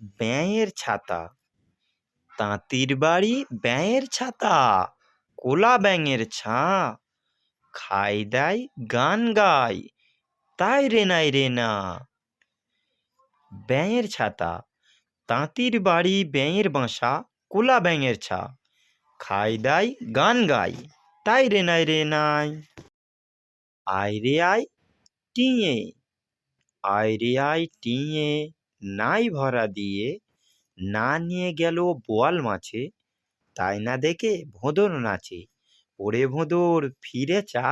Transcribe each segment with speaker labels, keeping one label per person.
Speaker 1: ব্যাঙের ছাতা। তাঁতির বাড়ি ব্যাঙের ছাতা, কোলা ব্যাঙের ছা। খাই দাই গান গাই তাই রে নাই রে না। ব্যাঙের ছাতা, তাঁতির বাড়ি ব্যাঙের বাসা, কোলা ব্যাঙের ছা। খাই দাই গান গাই তাই রে নাই রে নাই। আয় রে আয় টিঙে, আয় রে আয় টিঙে। নাই ভরা দিয়ে না নিয়ে গেল বোয়াল মাছে, তাই না দেখে ভোঁদর নাচে। ওরে ভোঁদর, ফিরে চা,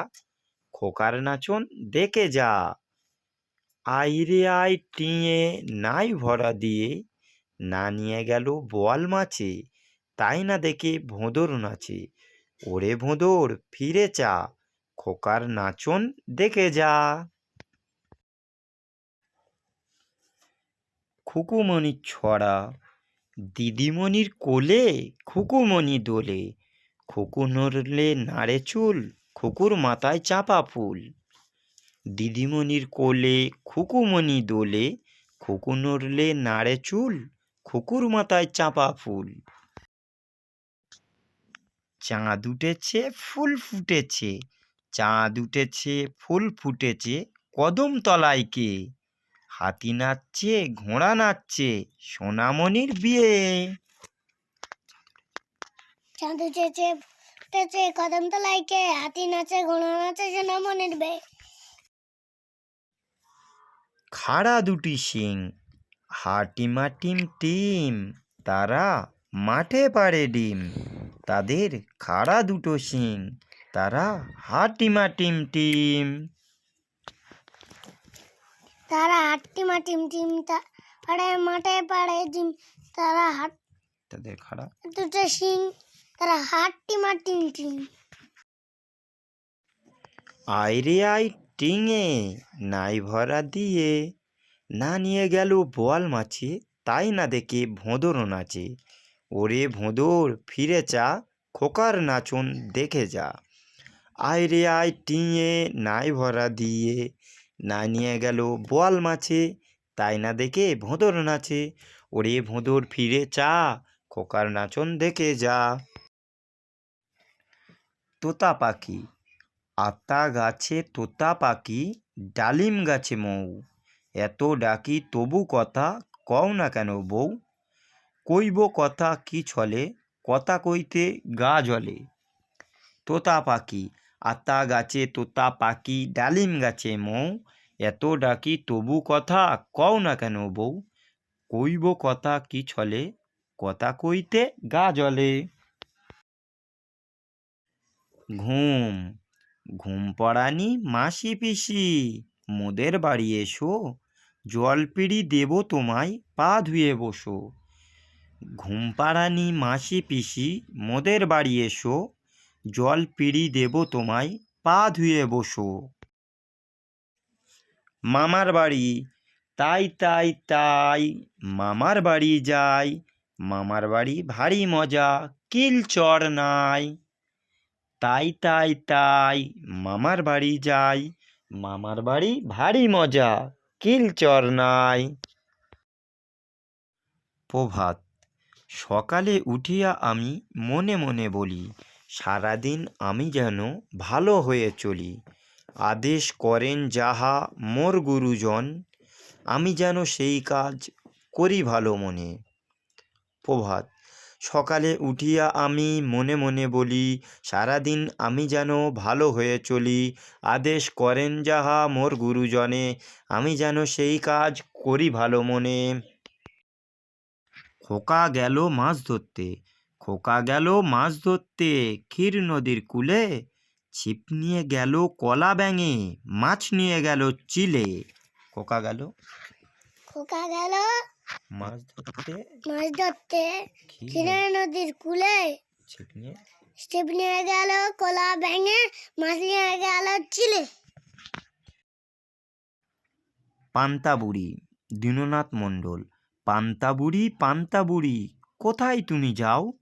Speaker 1: খোকার নাচন দেখে যা। আয় রে আয় টিঙে নাই ভরা দিয়ে না নিয়ে গেল বোয়াল মাছে, তাই না দেখে ভোঁদর নাচে। ওরে ভোঁদর, ফিরে চা, খোকার নাচন দেখে যা। খুকুমণির ছড়া, দিদিমণির কোলে খুকুমণি দোলে। খুকু নড়লে নাড়ে চুল, খুকুর মাথায় চাপা ফুল। দিদিমণির কোলে খুকুমণি দোলে খুকু নড়লে নাড়ে চুল, খুকুর মাথায় চাপা ফুল। চাঁদ উঠেছে, ফুল ফুটেছে। চাঁদ উঠেছে, ফুল ফুটেছে কদম তলায় কে? হাতি নাচছে ঘোড়া নাচছে সোনামণির বিয়ে।
Speaker 2: চাঁদ কদম তলায় কে হাতি নাচে ঘোড়া নাচে সোনা মনের বে
Speaker 1: খাড়া দুটি শিং হাটিমা টিম টিম তারা মাঠে পাড়ে ডিম। তাদের খাড়া দুটো শিং তারা হাটিমা টিম টিম।
Speaker 2: তারা হাট্টি মা টিম টিম পাড়ে মাঠে পাড়ে ডিম তারা হাট
Speaker 1: তাদের খাড়া।
Speaker 2: দুটো সিং তারা হাট্টি মা টিম টিম
Speaker 1: আইরে আই টিঙে নাই ভরা দিয়ে না নিয়ে গেল বোয়াল মাছে তাই না দেখে ভোঁদর নাচে। ওরে ভোঁদর ফিরে চা খোকার নাচন দেখে যা। আয় রে আয় টিঙে নাই ভরা দিয়ে না নিয়ে গেল বোয়াল মাছে, তাই না দেখে ভোঁদর নাচে। ওরে ভোঁদর, ফিরে চা, খোকার নাচন দেখে যা। তোতা পাখি, আতা গাছে তোতা পাখি, ডালিম গাছে মৌ। এত ডাকি তবু কথা কও না কেন বউ কইব কথা কি ছলে, কথা কইতে গা জ্বলে তোতা পাখি, আতা গাছে তোতা পাখি, ডালিম গাছে মৌ। এত ডাকি তবু কথা কও না কেন বউ? কইব কথা কি ছলে? কথা কইতে গা জ্বলে ঘুম ঘুম পড়ানি মাসি পিসি, মোদের বাড়ি এসো, জল পিড়ি দেব তোমায়, পা ধুয়ে বসো। ঘুম পাড়ানি মাসি পিসি, মোদের বাড়ি এসো, জল পিড়ি দেব তোমায়, পা ধুয়ে বসো। মামার বাড়ি। তাই তাই তাই মামার বাড়ি যাই। মামার বাড়ি ভারী মজা, কিল চর নাই। তাই তাই তাই মামার বাড়ি যাই। মামার বাড়ি ভারী মজা, কিল চর নাই। প্রভাত, সকালে উঠিয়া আমি মনে মনে বলি, সারাদিন আমি যেন ভালো হয়ে চলি। আদেশ করেন, যাহা মোর গুরুজন, আমি যেন সেই কাজ করি ভালো মনে। প্রভাত, সকালে উঠিয়া আমি মনে মনে বলি, সারাদিন আমি যেন ভালো হয়ে চলি। আদেশ করেন, যাহা মোর গুরুজনে, আমি যেন সেই কাজ করি ভালো মনে। খোকা গেল মাছ ধরতে, খোকা গেল মাছ ধরতে ক্ষীর নদীর কূলে। ছিপ নিয়ে গেল কলা ব্যাঙে মাছ নিয়ে গেল চিলে। খোকা গেল?
Speaker 2: খোকা গেল।
Speaker 1: মাছ ধরতে?
Speaker 2: মাছ ধরতে।
Speaker 1: ক্ষীর
Speaker 2: নদীর কূলে।
Speaker 1: ছিপ নিয়ে?
Speaker 2: স্টেপ নিয়ে গেল কলা ভেঙে মাছ নিয়ে গেল চিলে।
Speaker 1: পান্তাবুড়ি দীননাথ মণ্ডল। পান্তাবুড়ি পান্তাবুড়ি কোথায় তুমি যাও?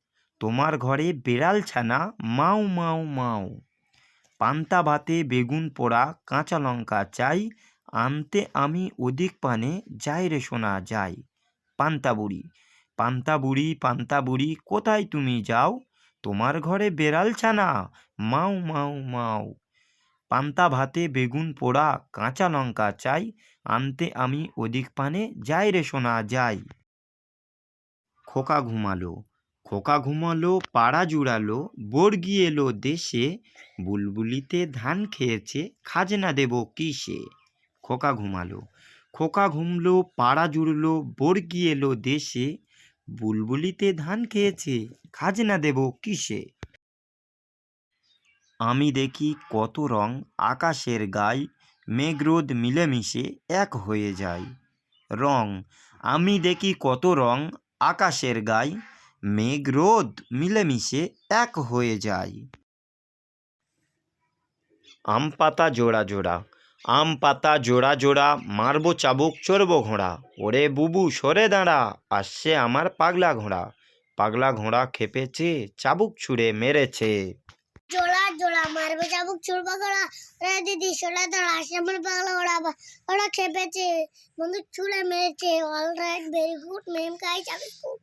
Speaker 1: তোমার ঘরে বেড়াল ছানা মাও মাও মাও পান্তা ভাতে বেগুন পোড়া, কাঁচা লঙ্কা চাই, আনতে আমি অধিক পানে যাই রে সোনা, যাই। পান্তা বুড়ি পান্তা বুড়ি পান্তা বুড়ি, কোথায় তুমি যাও? তোমার ঘরে বেড়াল ছানা মাও মাও মাও পান্তা ভাতে বেগুন পোড়া, কাঁচা লঙ্কা চাই, আনতে আমি অধিক পানে যাই রে সোনা, যাই। খোকা ঘুমালো খোকা ঘুমালো, পাড়া জুড়ালো বর্গি এলো দেশে, বুলবুলিতে ধান খেয়েছে, খাজনা দেব কিসে? খোকা ঘুমালো, খোকা ঘুমলো, পাড়া জুড়লো বর্গি এলো দেশে, বুলবুলিতে ধান খেয়েছে, খাজনা দেব কিসে? আমি দেখি কত রং, আকাশের গায়ে মেঘরোদ মিলেমিশে এক হয়ে যায়। রং, আমি দেখি কত রং, আকাশের গায়ে মেঘরোদ মিলেমিশে এক হয়ে যায়। আম পাতা জোড়া জোড়া, আম পাতা জোড়া জোড়া, মারবো চাবুক, চড়বো ঘোড়া। ওরে বুবু, সরে দাঁড়া, আসছে আমার পাগলা ঘোড়া। পাগলা ঘোড়া খেপেছে, চাবুক ছুঁড়ে মেরেছে।
Speaker 2: জোড়া জোড়া, মারবে চাবুক ছুড়বা করা রে দিদি সোলা তো আসে আমার পাগলা ওরা ওরা খেপেছে বন্ধু ছুড়ে মেরেছে। All right very good ma'am কাই চাবুক